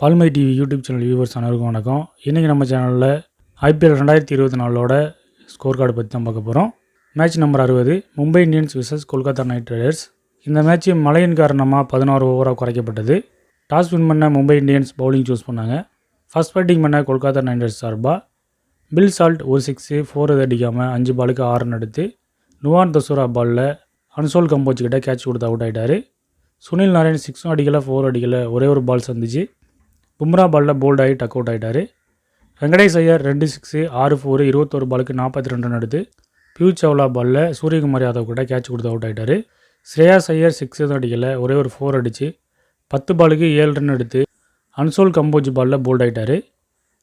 பால்மை TV YouTube channel viewers அனைவருக்கும் வணக்கம். இன்றைக்கி நம்ம சேனலில் ஐபிஎல் ரெண்டாயிரத்தி இருபத்தி நாலோட ஸ்கோர் கார்டு பற்றி தான் பார்க்க போகிறோம் மேட்ச் நம்பர் அறுபது Mumbai Indians versus Kolkata Knight Riders இந்த மேட்ச் மழையின் காரணமாக பதினாறு ஓவராக குறைக்கப்பட்டது. டாஸ் வின் பண்ண மும்பை இந்தியன்ஸ் பவுலிங் சூஸ் பண்ணாங்க. ஃபர்ஸ்ட் பேட்டிங் பண்ண கொல்கத்தா நைட் ரைடர்ஸ் சார்பாக பில் சால்ட் ஒரு சிக்ஸு ஃபோர் எது அடிக்காமல் அஞ்சு பாலுக்கு ஆறு எடுத்து நுவான் தசூரா பாலில் அன்சோல் கம்போஜ் கிட்ட கேட்ச் கொடுத்து அவுட் ஆகிட்டார் சுனில் நாராயண் சிக்ஸும் அடிக்கலை ஃபோர் அடிக்கலை ஒரே ஒரு பால் சந்திச்சு பும்ரா பாலில் போல்ட் ஆகி டக் அவுட் ஆகிட்டார் வெங்கடேஷ் ஐயர் ரெண்டு சிக்ஸு ஆறு ஃபோரு இருபத்தொரு பாலுக்கு நாற்பத்தி ரெண்டு ரன் எடுத்து பியூ சவுலா பாலில் சூரியகுமார் யாதவ் கூட கேட்ச் கொடுத்து அவுட் ஆகிட்டார் ஸ்ரேயாஸ் ஐயர் சிக்ஸ் எதுவும் அடிக்கலை ஒரே ஒரு ஃபோர் அடித்து பத்து பாலுக்கு ஏழு ரன் எடுத்து அன்சோல் கம்போஜ் பாலில் போல்ட் ஆகிட்டார்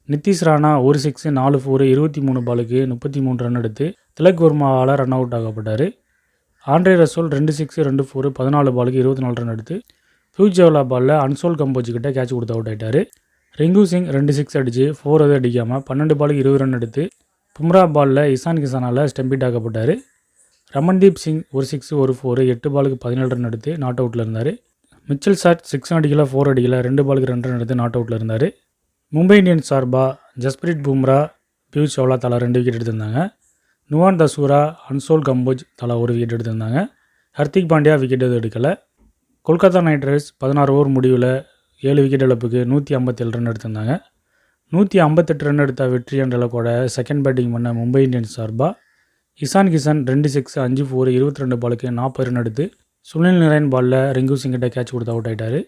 நிதிஷ் ராணா ஒரு சிக்ஸு நாலு ஃபோரு இருபத்தி மூணு பாலுக்கு முப்பத்தி மூணு ரன் எடுத்து திலக் வர்மாவால் ரன் அவுட் ஆகப்பட்டார். ஆண்ட்ரே ரசோல் ரெண்டு சிக்ஸு ரெண்டு ஃபோரு பதினாலு பாலுக்கு இருபத்தி நாலு ரன் எடுத்து ஃபியூஜேவலா பாலில் அன்சோல் கம்போஜிக்கிட்ட கேட்ச் கொடுத்து அவுட் ஆகிட்டார் ரிங்கு சிங் ரெண்டு சிக்ஸ் அடித்து ஃபோர் எதுவும் அடிக்காமல் பன்னெண்டு பாலுக்கு இருபது ரன் எடுத்து பும்ரா பாலில் இசான் கிசானால் ஸ்டெம்பிட் ஆக்கப்பட்டார். ரமன்தீப் சிங் ஒரு சிக்ஸு ஒரு ஃபோரு எட்டு பாலுக்கு பதினேழு ரன் எடுத்து நாட் அவுட்டில் இருந்தார். மிச்சல் சாட் சிக்ஸ் அடிக்கல ஃபோர் அடிக்கல ரெண்டு பாலுக்கு ரெண்டு ரன் எடுத்து நாட் அவுட்டில் இருந்தார். மும்பை இந்தியன்ஸ் சார்பாக ஜஸ்பிரீத் பும்ரா பியூஷ் சவ்லா தலா ரெண்டு விக்கெட் எடுத்திருந்தாங்க. நுவான் தசூரா அன்சோல் கம்போஜ் தலா ஒரு விக்கெட் எடுத்திருந்தாங்க. ஹர்திக் பாண்டியா விக்கெட் எதுவும் எடுக்கலை. கொல்கத்தா நைட் ரைடர்ஸ் பதினாறு ஓவர் முடிவில் ஏழு விக்கெட் இழப்புக்கு நூற்றி ஐம்பத்தேழு ரன் எடுத்திருந்தாங்க. நூற்றி ஐம்பத்தெட்டு ரன் எடுத்த வெற்றி என்ற கூட செகண்ட் பேட்டிங் பண்ண மும்பை இந்தியன்ஸ் சார்பாக இசான் கிசான் ரெண்டு சிக்ஸ் அஞ்சு ஃபோர் இருபத்தி ரெண்டு பாலுக்கு நாற்பது ரன் எடுத்து சுனில் நாராயண் பாலில் ரிங்கு சிங்கிட்ட கேட்ச் கொடுத்து அவுட் ஆகிட்டார்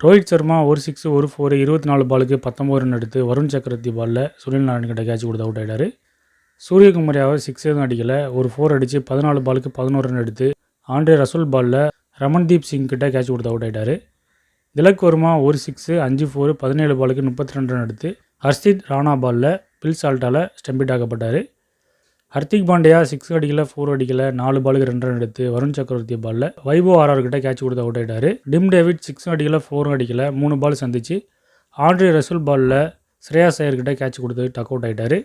ரோஹித் சர்மா ஒரு சிக்ஸ் ஒரு ஃபோர் இருபத்தி நாலு பாலுக்கு பத்தொம்பது ரன் எடுத்து வருண் சக்கரவர்த்தி பாலில் சுனில் நாராயண் கிட்ட கேட்ச் கொடுத்து அவுட் ஆகிட்டார் சூரியகுமார் சிக்ஸ் எதுவும் அடிக்கலை ஒரு ஃபோர் அடித்து பதினாலு பாலுக்கு பதினோரு ரன் எடுத்து ஆண்ட்ரே ரசூல் பாலில் ரமன்தீப் சிங் கிட்ட கேட்ச் கொடுத்து அவுட் ஆகிட்டார் திலக் வர்மா ஒரு சிக்ஸு அஞ்சு ஃபோரு பதினேழு பாலுக்கு முப்பத்தி ரெண்டு ரன் எடுத்து ஹர்ஷித் ராணா பாலில் பில் சால்ட்டால் ஸ்டெம்பிட் ஆக்கப்பட்டார். ஹர்திக் பாண்டியா சிக்ஸ் அடிக்கல ஃபோர் அடிக்கல நாலு பாலுக்கு ரெண்டு ரன் எடுத்து வருண் சக்கரவர்த்தி பாலில் வைபோ ஆர்ஆர் கிட்ட கேட்ச் கொடுத்து அவுட் ஆகிட்டார் டிம் டேவிட் சிக்ஸும் அடிக்கல ஃபோரும் அடிக்கல மூணு பால் சந்திச்சு ஆண்ட்ரி ரசூல் பாலில் ஸ்ரேயா சையர்கிட்ட கேட்ச் கொடுத்து டக் அவுட் ஆகிட்டார்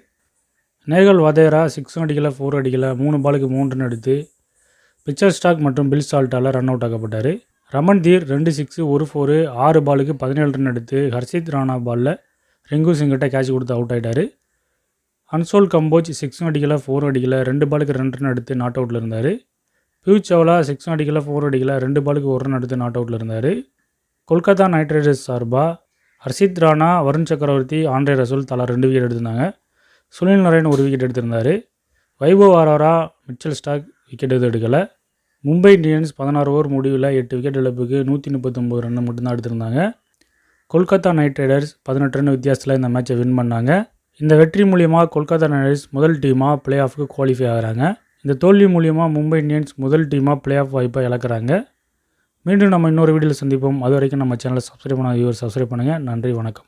நேகல் வதேரா சிக்ஸும் அடிக்கல ஃபோர் அடிக்கல மூணு பாலுக்கு மூன்று ரன் எடுத்து பிக்சர் ஸ்டாக் மற்றும் பில் சால்ட்டால் ரன் அவுட் ஆகப்பட்டார் ரமன் தீர் ரெண்டு சிக்ஸு ஒரு ஃபோரு ஆறு பாலுக்கு பதினேழு ரன் எடுத்து ஹர்ஷித் ராணா பாலில் ரிங்கு சிங்கிட்ட கேட்ச் கொடுத்து அவுட் ஆகிட்டார் அன்சோல் கம்போஜ் சிக்ஸும் அடிக்கல ஃபோரும் அடிக்கல ரெண்டு பாலுக்கு ரெண்டு ரன் எடுத்து நாட் அவுட்டில் இருந்தார். பியூ சவ்லா சிக்ஸும் அடிக்கல ஃபோர் அடிக்கல ரெண்டு பாலுக்கு ஒரு ரன் எடுத்து நாட் அவுட்டில் இருந்தார். கொல்கத்தா நைட் ரைடர்ஸ் சார்பாக ஹர்ஷித் ராணா வருண் சக்கரவர்த்தி ஆண்ட்ரே ரசூல் தலா ரெண்டு விக்கெட் எடுத்திருந்தாங்க. சுனில் நாராயண் ஒரு wicket எடுத்திருந்தார். Vaibhav Arora Mitchell Starc wicket எதுவும் எடுக்கலை. மும்பை இந்தியன்ஸ் பதினாறு ஓவர் முடிவில் எட்டு விக்கெட் இழப்புக்கு நூற்றி முப்பத்தொம்போது ரன் மட்டும்தான் எடுத்திருந்தாங்க. கொல்கத்தா நைட் ரைடர்ஸ் பதினெட்டு ரன் வித்தியாசத்தில் இந்த மேட்சை வின் பண்ணாங்க. இந்த வெற்றி மூலியமாக கொல்கத்தா நைட் ரைடர்ஸ் முதல் டீமாக பிளே ஆஃப்க்கு குவாலிஃபை ஆகிறாங்க. இந்த தோல்வி மூலியமாக மும்பை இந்தியன்ஸ் முதல் டீமாக பிளே ஆஃப் வாய்ப்பை இழக்கிறாங்க. மீண்டும் நம்ம இன்னொரு வீடியோவில் சந்திப்போம். அது வரைக்கும் நம்ம சேனலை சப்ஸ்கிரைப் பண்ணாத வியூவர் சப்ஸ்கிரைப் பண்ணுங்கள் நன்றி வணக்கம்.